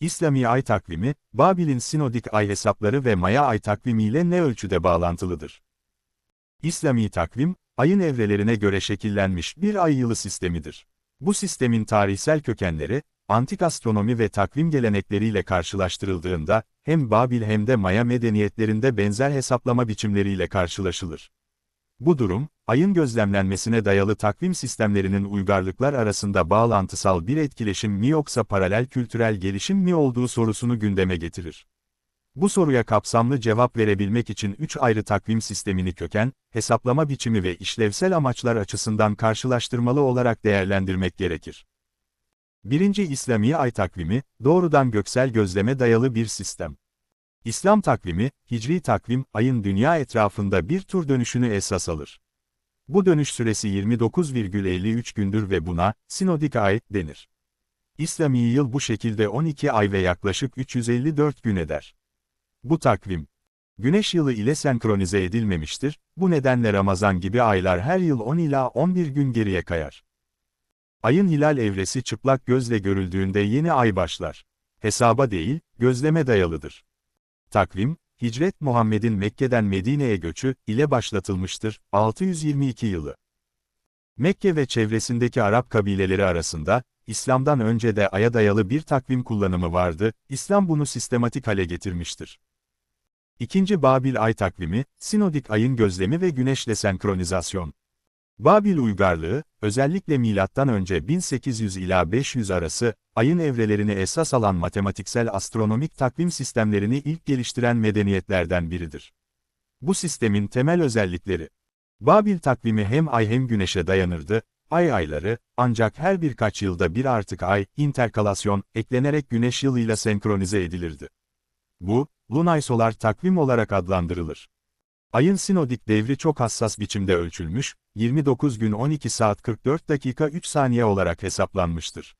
İslami ay takvimi, Babil'in sinodik ay hesapları ve Maya ay takvimiyle ne ölçüde bağlantılıdır? İslami takvim, ayın evrelerine göre şekillenmiş bir ay yılı sistemidir. Bu sistemin tarihsel kökenleri, antik astronomi ve takvim gelenekleriyle karşılaştırıldığında, hem Babil hem de Maya medeniyetlerinde benzer hesaplama biçimleriyle karşılaşılır. Bu durum, ayın gözlemlenmesine dayalı takvim sistemlerinin uygarlıklar arasında bağlantısal bir etkileşim mi yoksa paralel kültürel gelişim mi olduğu sorusunu gündeme getirir. Bu soruya kapsamlı cevap verebilmek için üç ayrı takvim sistemini köken, hesaplama biçimi ve işlevsel amaçlar açısından karşılaştırmalı olarak değerlendirmek gerekir. Birinci İslami ay takvimi, doğrudan göksel gözleme dayalı bir sistem. İslam takvimi, hicri takvim, ayın dünya etrafında bir tur dönüşünü esas alır. Bu dönüş süresi 29,53 gündür ve buna, sinodik ay, denir. İslami yıl bu şekilde 12 ay ve yaklaşık 354 gün eder. Bu takvim, Güneş yılı ile senkronize edilmemiştir, bu nedenle Ramazan gibi aylar her yıl 10 ila 11 gün geriye kayar. Ayın hilal evresi çıplak gözle görüldüğünde yeni ay başlar. Hesaba değil, gözleme dayalıdır. Takvim, Hicret Muhammed'in Mekke'den Medine'ye göçü ile başlatılmıştır, 622 yılı. Mekke ve çevresindeki Arap kabileleri arasında, İslam'dan önce de aya dayalı bir takvim kullanımı vardı, İslam bunu sistematik hale getirmiştir. İkinci Babil ay takvimi, sinodik ayın gözlemi ve güneşle senkronizasyon. Babil uygarlığı, özellikle önce 1800 ila 500 arası, ayın evrelerini esas alan matematiksel astronomik takvim sistemlerini ilk geliştiren medeniyetlerden biridir. Bu sistemin temel özellikleri Babil takvimi hem ay hem güneşe dayanırdı, ay ayları, ancak her birkaç yılda bir artık ay, interkalasyon, eklenerek güneş yılıyla senkronize edilirdi. Bu, lunaysolar takvim olarak adlandırılır. Ayın sinodik devri çok hassas biçimde ölçülmüş, 29 gün 12 saat 44 dakika 3 saniye olarak hesaplanmıştır.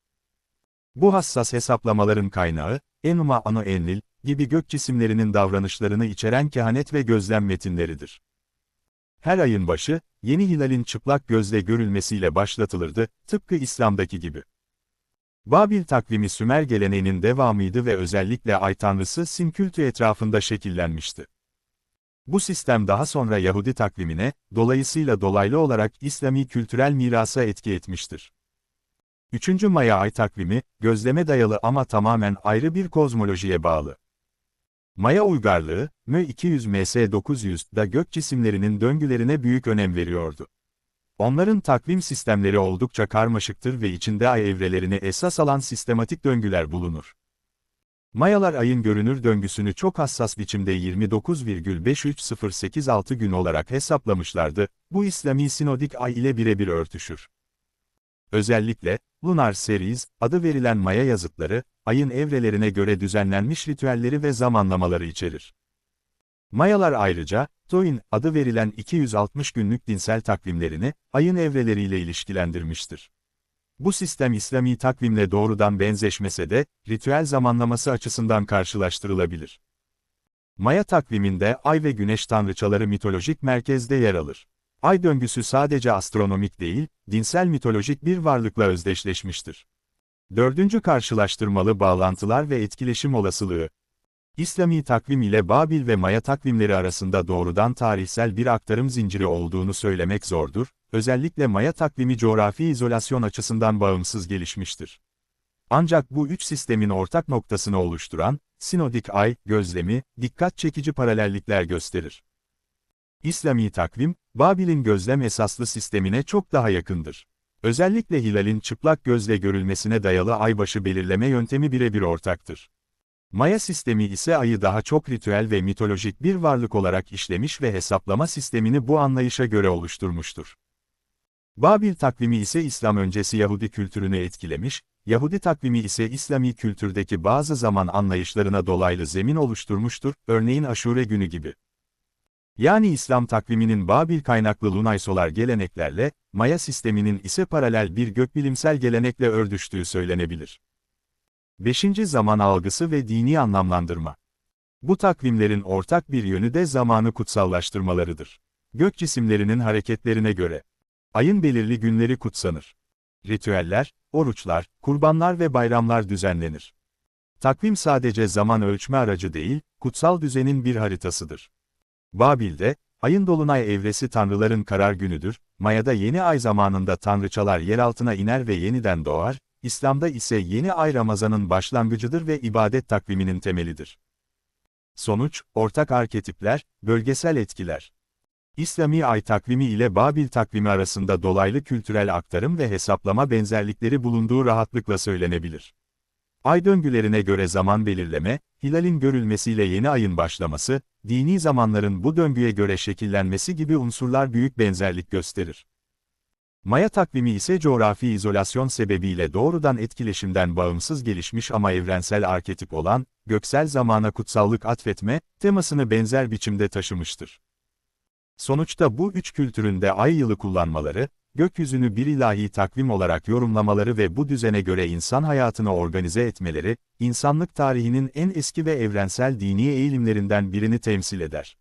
Bu hassas hesaplamaların kaynağı, Enuma Ano Enlil gibi gök cisimlerinin davranışlarını içeren kehanet ve gözlem metinleridir. Her ayın başı, yeni hilalin çıplak gözle görülmesiyle başlatılırdı, tıpkı İslam'daki gibi. Babil takvimi Sümer geleneğinin devamıydı ve özellikle ay tanrısı Sin kültü etrafında şekillenmişti. Bu sistem daha sonra Yahudi takvimine, dolayısıyla dolaylı olarak İslami kültürel mirasa etki etmiştir. 3. Maya ay takvimi, gözleme dayalı ama tamamen ayrı bir kozmolojiye bağlı. Maya uygarlığı, Mö 200 MS 900 da gök cisimlerinin döngülerine büyük önem veriyordu. Onların takvim sistemleri oldukça karmaşıktır ve içinde ay evrelerini esas alan sistematik döngüler bulunur. Mayalar ayın görünür döngüsünü çok hassas biçimde 29,53086 gün olarak hesaplamışlardı, bu İslami sinodik ay ile birebir örtüşür. Özellikle, Lunar Series, adı verilen Maya yazıtları, ayın evrelerine göre düzenlenmiş ritüelleri ve zamanlamaları içerir. Mayalar ayrıca, Toin, adı verilen 260 günlük dinsel takvimlerini, ayın evreleriyle ilişkilendirmiştir. Bu sistem İslami takvimle doğrudan benzeşmese de, ritüel zamanlaması açısından karşılaştırılabilir. Maya takviminde ay ve güneş tanrıçaları mitolojik merkezde yer alır. Ay döngüsü sadece astronomik değil, dinsel mitolojik bir varlıkla özdeşleşmiştir. Dördüncü karşılaştırmalı bağlantılar ve etkileşim olasılığı. İslami takvim ile Babil ve Maya takvimleri arasında doğrudan tarihsel bir aktarım zinciri olduğunu söylemek zordur, özellikle Maya takvimi coğrafi izolasyon açısından bağımsız gelişmiştir. Ancak bu üç sistemin ortak noktasını oluşturan, sinodik ay, gözlemi, dikkat çekici paralellikler gösterir. İslami takvim, Babil'in gözlem esaslı sistemine çok daha yakındır. Özellikle hilalin çıplak gözle görülmesine dayalı aybaşı belirleme yöntemi birebir ortaktır. Maya sistemi ise ayı daha çok ritüel ve mitolojik bir varlık olarak işlemiş ve hesaplama sistemini bu anlayışa göre oluşturmuştur. Babil takvimi ise İslam öncesi Yahudi kültürünü etkilemiş, Yahudi takvimi ise İslami kültürdeki bazı zaman anlayışlarına dolaylı zemin oluşturmuştur, örneğin Aşure günü gibi. Yani İslam takviminin Babil kaynaklı lunaysolar geleneklerle, Maya sisteminin ise paralel bir gökbilimsel gelenekle ördüştüğü söylenebilir. 5. Zaman algısı ve dini anlamlandırma. Bu takvimlerin ortak bir yönü de zamanı kutsallaştırmalarıdır. Gök cisimlerinin hareketlerine göre, ayın belirli günleri kutsanır. Ritüeller, oruçlar, kurbanlar ve bayramlar düzenlenir. Takvim sadece zaman ölçme aracı değil, kutsal düzenin bir haritasıdır. Babil'de, ayın dolunay evresi tanrıların karar günüdür, Maya'da yeni ay zamanında tanrıçalar yer altına iner ve yeniden doğar, İslam'da ise yeni ay Ramazan'ın başlangıcıdır ve ibadet takviminin temelidir. Sonuç, ortak arketipler, bölgesel etkiler. İslami ay takvimi ile Babil takvimi arasında dolaylı kültürel aktarım ve hesaplama benzerlikleri bulunduğu rahatlıkla söylenebilir. Ay döngülerine göre zaman belirleme, hilalin görülmesiyle yeni ayın başlaması, dini zamanların bu döngüye göre şekillenmesi gibi unsurlar büyük benzerlik gösterir. Maya takvimi ise coğrafi izolasyon sebebiyle doğrudan etkileşimden bağımsız gelişmiş ama evrensel arketip olan, göksel zamana kutsallık atfetme, temasını benzer biçimde taşımıştır. Sonuçta bu üç kültürün de ay yılı kullanmaları, gökyüzünü bir ilahi takvim olarak yorumlamaları ve bu düzene göre insan hayatını organize etmeleri, insanlık tarihinin en eski ve evrensel dini eğilimlerinden birini temsil eder.